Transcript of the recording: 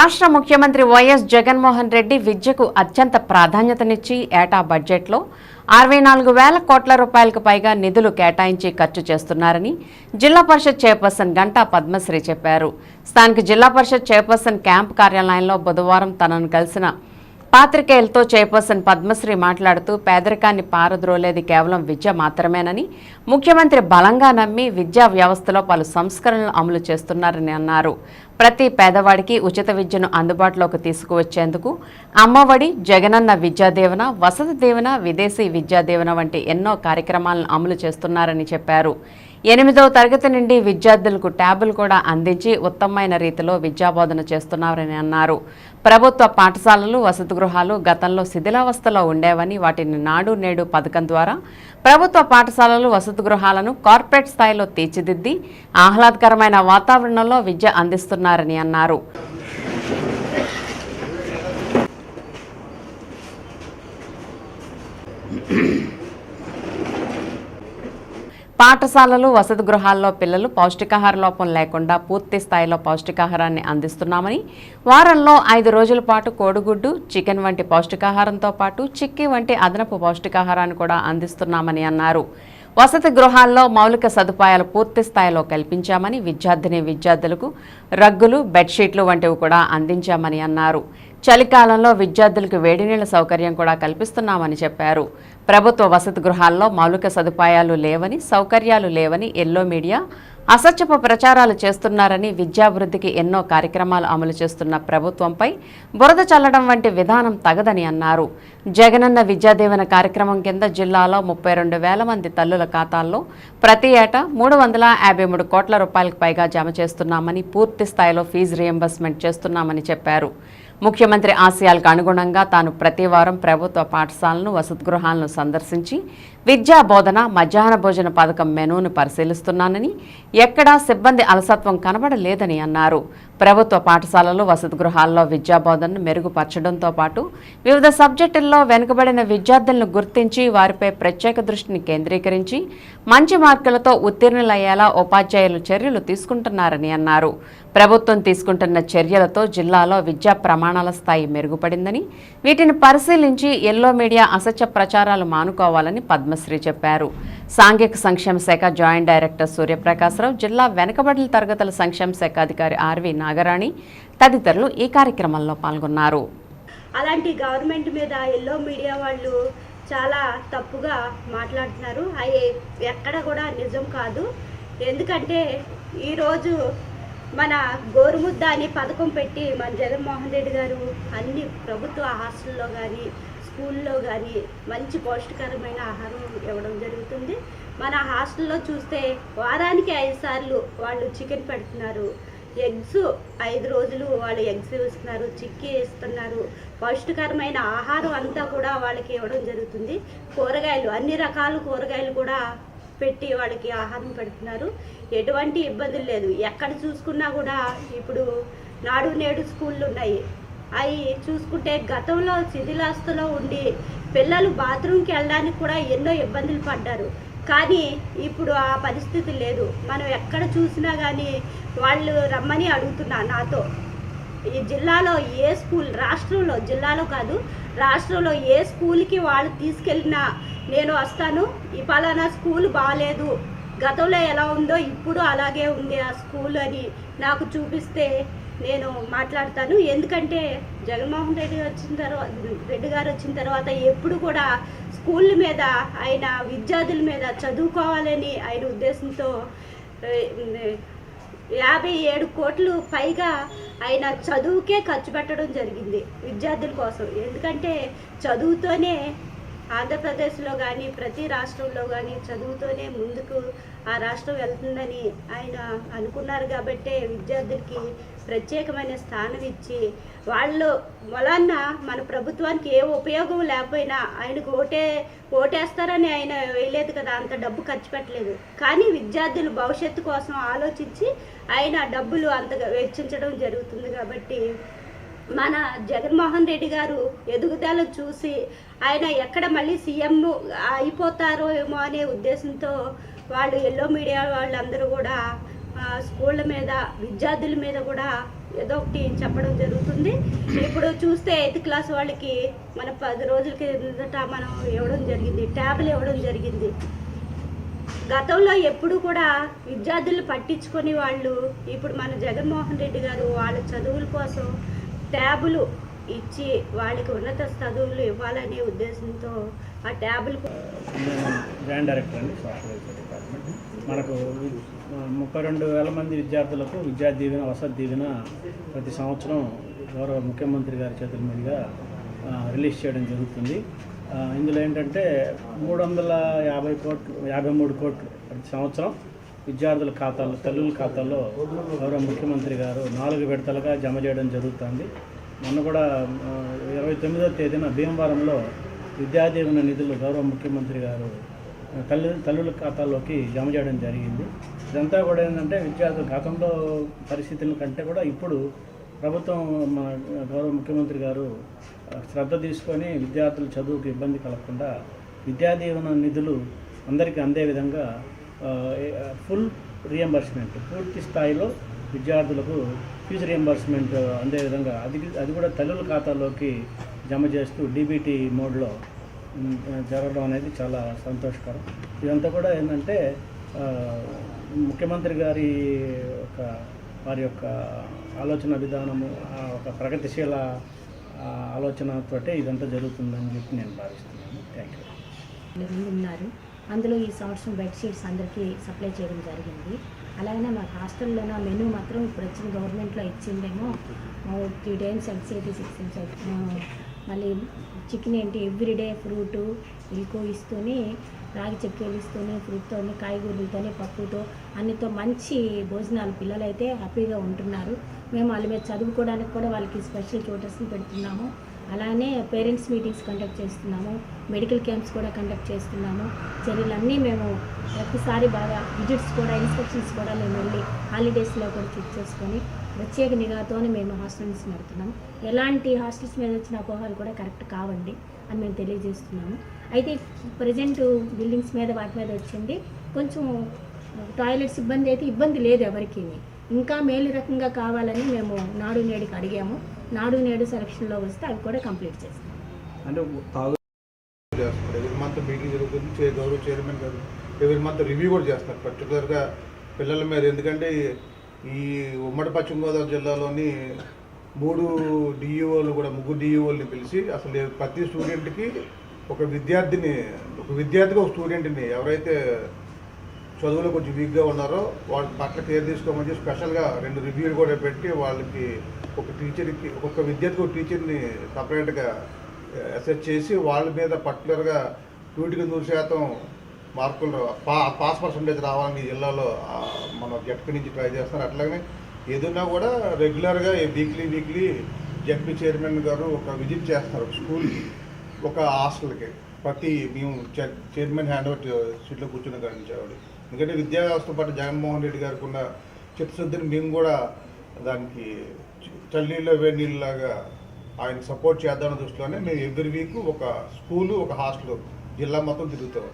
రాష్ట్ర ముఖ్యమంత్రి వైఎస్ జగన్మోహన్ రెడ్డి విద్యకు అత్యంత ప్రాధాన్యతనిచ్చి ఏటా బడ్జెట్లో అరవై నాలుగు వేల కోట్ల రూపాయలకు పైగా నిధులు కేటాయించి ఖర్చు చేస్తున్నారని జిల్లా పరిషత్ చైర్పర్సన్ గంటా పద్మశ్రీ చెప్పారు. స్థానిక జిల్లా పరిషత్ చైర్పర్సన్ క్యాంప్ కార్యాలయంలో బుధవారం తనను కలిసిన పాత్రికేయులతో చైర్పర్సన్ పద్మశ్రీ మాట్లాడుతూ పేదరికాన్ని పారద్రోలేది కేవలం విద్య మాత్రమేనని ముఖ్యమంత్రి బలంగా నమ్మి విద్యా వ్యవస్థలో పలు సంస్కరణలు అమలు చేస్తున్నారని అన్నారు. ప్రతి పేదవాడికి ఉచిత విద్యను అందుబాటులోకి తీసుకువచ్చేందుకు అమ్మఒడి జగనన్న విద్యాదీవన వసతి దీవెన విదేశీ విద్యాదీవన వంటి ఎన్నో కార్యక్రమాలను అమలు చేస్తున్నారని చెప్పారు. ఎనిమిదవ తరగతి నుండి విద్యార్థులకు ట్యాబులు కూడా అందించి ఉత్తమమైన రీతిలో విద్యాబోధన చేస్తున్నారని అన్నారు. ప్రభుత్వ పాఠశాలలు వసతి గృహాలు గతంలో శిథిలావస్థలో ఉండేవని వాటిని నాడు నేడు పథకం ద్వారా ప్రభుత్వ పాఠశాలలు వసతి గృహాలను కార్పొరేట్ స్థాయిలో తీర్చిదిద్ది ఆహ్లాదకరమైన వాతావరణంలో విద్య అందిస్తున్నారని అన్నారు. పాఠశాలలు వసతి గృహాల్లో పిల్లలు పౌష్టికాహార లోపం లేకుండా పూర్తి స్థాయిలో పౌష్టికాహారాన్ని అందిస్తున్నామని వారంలో ఐదు రోజుల పాటు కోడిగుడ్డు చికెన్ వంటి పౌష్టికాహారంతో పాటు చిక్కీ వంటి అదనపు పౌష్టికాహారాన్ని కూడా అందిస్తున్నామని అన్నారు. వసతి గృహాల్లో మౌలిక సదుపాయాలు పూర్తి స్థాయిలో కల్పించామని విద్యార్థిని విద్యార్థులకు రగ్గులు బెడ్షీట్లు వంటివి కూడా అందించామని అన్నారు. చలికాలంలో విద్యార్థులకు వేడి నీళ్ళ సౌకర్యం కూడా కల్పిస్తున్నామని చెప్పారు. ప్రభుత్వ వసతి గృహాల్లో మౌలిక సదుపాయాలు లేవని సౌకర్యాలు లేవని ఎల్లో మీడియా అసత్యపు ప్రచారాలు చేస్తున్నారని విద్యాభివృద్ధికి ఎన్నో కార్యక్రమాలు అమలు చేస్తున్న ప్రభుత్వంపై బురద చల్లడం వంటి విధానం తగదని అన్నారు. జగనన్న విద్యాదీవెన కార్యక్రమం కింద జిల్లాలో ముప్పై రెండు వేల మంది తల్లుల ఖాతాల్లో ప్రతి ఏటా మూడు వందల యాభై మూడు కోట్ల రూపాయలకు పైగా జమ చేస్తున్నామని పూర్తి స్థాయిలో ఫీజు రియంబర్స్మెంట్ చేస్తున్నామని చెప్పారు. ముఖ్యమంత్రి ఆశయాలకు అనుగుణంగా తాను ప్రతి వారం ప్రభుత్వ పాఠశాలను వసతి గృహాలను సందర్శించి విద్యా బోధన మధ్యాహ్న భోజన పథకం మెనూను పరిశీలిస్తున్నానని ఎక్కడా సిబ్బంది అలసత్వం కనబడలేదని అన్నారు. ప్రభుత్వ పాఠశాలలు వసతి గృహాల్లో విద్యా బోధనను మెరుగుపరచడంతో పాటు వివిధ సబ్జెక్టుల్లో వెనుకబడిన విద్యార్థులను గుర్తించి వారిపై ప్రత్యేక దృష్టిని కేంద్రీకరించి మంచి మార్కులతో ఉత్తీర్ణులయ్యేలా ఉపాధ్యాయులు చర్యలు తీసుకుంటున్నారని అన్నారు. ప్రభుత్వం తీసుకుంటున్న చర్యలతో జిల్లాలో విద్యా ప్రమాణాల స్థాయి మెరుగుపడిందని వీటిని పరిశీలించి ఎల్లో మీడియా అసత్య ప్రచారాలు మానుకోవాలని పద్మశ్రీ చెప్పారు. సాంఘిక సంక్షేమ శాఖ జాయింట్ డైరెక్టర్ సూర్యప్రకాశరావు జిల్లా వెనుకబడిన తరగతుల సంక్షేమ శాఖ అధికారి ఆర్వి నాగరాణి తదితరులు ఈ కార్యక్రమంలో పాల్గొన్నారు. అలాంటి గవర్నమెంట్ మీద ఎల్లో మీడియా వాళ్ళు చాలా తప్పుగా మాట్లాడుతున్నారు. అవి ఎక్కడ కూడా నిజం కాదు. ఎందుకంటే ఈరోజు మన గోరుముద్ద అని పథకం పెట్టి మన జగన్మోహన్ రెడ్డి గారు అన్ని ప్రభుత్వ హాస్టల్లో కానీ స్కూల్లో కానీ మంచి పౌష్టికరమైన ఆహారం ఇవ్వడం జరుగుతుంది. మన హాస్టల్లో చూస్తే వారానికి ఐదు సార్లు వాళ్ళు చికెన్ పెడుతున్నారు. ఎగ్స్ ఐదు రోజులు వాళ్ళు ఎగ్స్ ఇస్తున్నారు చిక్కీ ఇస్తున్నారు పౌష్టికరమైన ఆహారం అంతా కూడా వాళ్ళకి ఇవ్వడం జరుగుతుంది. కూరగాయలు అన్ని రకాల కూరగాయలు కూడా పెట్టి వాళ్ళకి ఆహారం పెడుతున్నారు. ఎటువంటి ఇబ్బందులు లేదు. ఎక్కడ చూసుకున్నా కూడా ఇప్పుడు నాడు నేడు స్కూళ్ళు ఉన్నాయి. అవి చూసుకుంటే గతంలో శిథిలాస్తులో ఉండి పిల్లలు బాత్రూమ్కి వెళ్ళడానికి కూడా ఎన్నో ఇబ్బందులు పడ్డారు. కానీ ఇప్పుడు ఆ పరిస్థితి లేదు. మనం ఎక్కడ చూసినా కానీ వాళ్ళు రమ్మని అడుగుతున్నా నాతో. ఈ జిల్లాలో ఏ స్కూల్ రాష్ట్రంలో జిల్లాలో కాదు రాష్ట్రంలో ఏ స్కూల్కి వాళ్ళు తీసుకెళ్ళినా నేను వస్తాను. ఈ పలానా స్కూల్ బాగాలేదు గతంలో ఎలా ఉందో ఇప్పుడు అలాగే ఉంది ఆ స్కూల్ అని నాకు చూపిస్తే నేను మాట్లాడతాను. ఎందుకంటే జగన్మోహన్ రెడ్డి వచ్చిన తర్వాత రెడ్డి గారు వచ్చిన తర్వాత ఎప్పుడు కూడా స్కూల్ మీద ఆయన విద్యార్థుల మీద చదువుకోవాలని ఆయన ఉద్దేశంతో యాభై ఏడు కోట్లు పైగా ఆయన చదువుకే ఖర్చు పెట్టడం జరిగింది విద్యార్థుల కోసం. ఎందుకంటే చదువుతోనే ఆంధ్రప్రదేశ్లో కానీ ప్రతి రాష్ట్రంలో కానీ చదువుతోనే ముందుకు ఆ రాష్ట్రం వెళ్తుందని ఆయన అనుకున్నారు కాబట్టే విద్యార్థులకి ప్రత్యేకమైన స్థానం ఇచ్చి వాళ్ళు వలన మన ప్రభుత్వానికి ఏ ఉపయోగం లేకపోయినా ఆయనకు ఓటే ఓటేస్తారని ఆయన వేయలేదు కదా అంత డబ్బు ఖర్చు పెట్టలేదు. కానీ విద్యార్థుల భవిష్యత్తు కోసం ఆలోచించి ఆయన డబ్బులు అంతగా వెచ్చించడం జరుగుతుంది కాబట్టి మన జగన్మోహన్ రెడ్డి గారు ఎదుగుదల చూసి ఆయన ఎక్కడ మళ్ళీ సీఎం అయిపోతారో ఏమో అనే ఉద్దేశంతో వాళ్ళు ఎల్లో మీడియా వాళ్ళందరూ కూడా స్కూళ్ళ మీద విద్యార్థుల మీద కూడా ఏదో ఒకటి చెప్పడం జరుగుతుంది. ఇప్పుడు చూస్తే ఎయిత్ క్లాస్ వాళ్ళకి మన పది రోజుల కిందట మనం ఇవ్వడం జరిగింది ట్యాబ్లు ఇవ్వడం జరిగింది. గతంలో ఎప్పుడు కూడా విద్యార్థులు పట్టించుకొని వాళ్ళు ఇప్పుడు మన జగన్మోహన్ రెడ్డి గారు వాళ్ళ చదువుల కోసం ట్యాబులు ఇచ్చి వాళ్ళకి ఉన్నత చదువులు ఇవ్వాలనే ఉద్దేశంతో ఆ ట్యాబులు నేను డైరెక్టర్ అండి సాఫ్ట్వేర్ డిపార్ట్మెంట్. మనకు ముప్పై రెండు వేల మంది విద్యార్థులకు విద్యా దీవెన వసతి దీవెన ప్రతి సంవత్సరం గౌరవ ముఖ్యమంత్రి గారి చేతుల మీదుగా రిలీజ్ చేయడం జరుగుతుంది. ఇందులో ఏంటంటే మూడు వందల యాభై కోట్లు యాభై మూడు కోట్లు ప్రతి సంవత్సరం విద్యార్థుల ఖాతాల్లో తల్లుల ఖాతాల్లో గౌరవ ముఖ్యమంత్రి గారు నాలుగు విడతలుగా జమ చేయడం జరుగుతుంది. మొన్న కూడా ఇరవై తొమ్మిదో తేదీన భీమవరంలో విద్యాదీవెన నిధులు గౌరవ ముఖ్యమంత్రి గారు తల్లి తల్లుల ఖాతాల్లోకి జమ చేయడం జరిగింది. ఇదంతా కూడా ఏంటంటే విద్యార్థుల గతంలో పరిస్థితుల కంటే కూడా ఇప్పుడు ప్రభుత్వం మన గౌరవ ముఖ్యమంత్రి గారు శ్రద్ధ తీసుకొని విద్యార్థుల చదువుకు ఇబ్బంది కలగకుండా విద్యాదీవన నిధులు అందరికీ అందే విధంగా ఫుల్ రియంబర్స్మెంట్ పూర్తి స్థాయిలో విద్యార్థులకు ఫీజు రియంబర్స్మెంట్ అందే విధంగా అది అది కూడా తల్లుల ఖాతాలోకి జమ చేస్తూ డీబీటీ మోడ్లో జరగడం అనేది చాలా సంతోషకరం. ఇదంతా కూడా ఏంటంటే ముఖ్యమంత్రి గారి ఒక వారి యొక్క ఆలోచన విధానము ఆ ఒక ప్రగతిశీల ఆలోచనతోటే ఇదంతా జరుగుతుందని చెప్పి నేను భావిస్తున్నాను. థ్యాంక్ యూ ఉన్నారు. అందులో ఈ సంవత్సరం బెడ్షీట్స్ అందరికీ సప్లై చేయడం జరిగింది. అలాగనే మా హాస్టల్లోన మెనూ మాత్రం ఇప్పుడు వచ్చిన గవర్నమెంట్లో ఇచ్చిందేమో త్రీ టైమ్స్ ఎగ్స్ అయితే సిక్స్ టైమ్స్ మళ్ళీ చికెన్ ఏంటి ఎవ్రీడే ఫ్రూటు ఇల్కో ఇస్తూనే రాగి చెక్కలు ఇస్తూనే ఫ్రూట్తో కాయగూరలతోనే పప్పుతో అన్నితో మంచి భోజనాలు పిల్లలైతే హ్యాపీగా ఉంటున్నారు. మేము వాళ్ళ మీద చదువుకోవడానికి కూడా వాళ్ళకి స్పెషల్ ట్యూటర్స్ని పెడుతున్నాము. అలానే పేరెంట్స్ మీటింగ్స్ కండక్ట్ చేస్తున్నాము. మెడికల్ క్యాంప్స్ కూడా కండక్ట్ చేస్తున్నాము. చర్యలన్నీ మేము ప్రతిసారి బాగా విజిట్స్ కూడా ఇన్స్పెక్షన్స్ కూడా మేము వెళ్ళి హాలిడేస్లో కూడా చెక్ చేసుకొని ప్రత్యేక నిఘాతోనే మేము హాస్టల్స్ నడుతున్నాము ఎలాంటి హాస్టల్స్ మీద వచ్చిన అపోహలు కూడా కరెక్ట్ కావండి అని మేము తెలియజేస్తున్నాము. అయితే ప్రజెంట్ బిల్డింగ్స్ మీద వాటి మీద వచ్చింది. కొంచెం టాయిలెట్స్ ఇబ్బంది అయితే ఇబ్బంది లేదు ఎవరికి. ఇంకా మేలు రకంగా కావాలని మేము నాడు నేడుకి అడిగాము. నాడు నేడు సెలక్షన్లో వస్తే అవి కూడా కంప్లీట్ చేస్తాం. అంటే మంత్ మీటింగ్ జరుగుతుంది. గౌరవ చైర్మన్ గారు మంత్ రివ్యూ కూడా చేస్తారు. పర్టికులర్గా పిల్లల మీద. ఎందుకంటే ఈ ఉమ్మడి పశ్చిమ గోదావరి జిల్లాలోని మూడు డిఈఓలు కూడా ముగ్గురు డిఈఓల్ని పిలిచి అసలు ప్రతి స్టూడెంట్కి ఒక విద్యార్థిని ఒక విద్యార్థికి ఒక స్టూడెంట్ని ఎవరైతే చదువులో కొంచెం వీక్గా ఉన్నారో వాళ్ళ పట్ల కేర్ తీసుకోమని స్పెషల్గా రెండు రివ్యూలు కూడా పెట్టి వాళ్ళకి ఒక టీచర్కి ఒక్కొక్క విద్యార్థికి ఒక టీచర్ని సపరేట్గా అసెస్ చేసి వాళ్ళ మీద పర్టికులర్గా నూటికి నూరు శాతం మార్కులు పా పాస్ పర్సంటేజ్ రావాలని ఈ జిల్లాలో మన జట్పీ నుంచి ట్రై చేస్తున్నారు. అట్లాగనే ఏదైనా కూడా రెగ్యులర్గా వీక్లీ వీక్లీ జడ్పీ చైర్మన్ గారు ఒక విజిట్ చేస్తారు ఒక స్కూల్కి ఒక హాస్టల్కి ప్రతి మేము చైర్మన్ హ్యాండ్ ఓవర్ సీట్లో కూర్చుని గమనించేవాడు. ఎందుకంటే విద్యా వ్యవస్థ పాటు జగన్మోహన్ రెడ్డి గారికి ఉన్న చిత్తశుద్ధిని మేము కూడా దానికి చల్లనీళ్ళు వేడి నీళ్ళలాగా ఆయన సపోర్ట్ చేద్దామన్న దృష్టిలోనే మేము ఎవ్రీ వీక్ ఒక స్కూలు ఒక హాస్టల్ జిల్లా మొత్తం తిరుగుతాం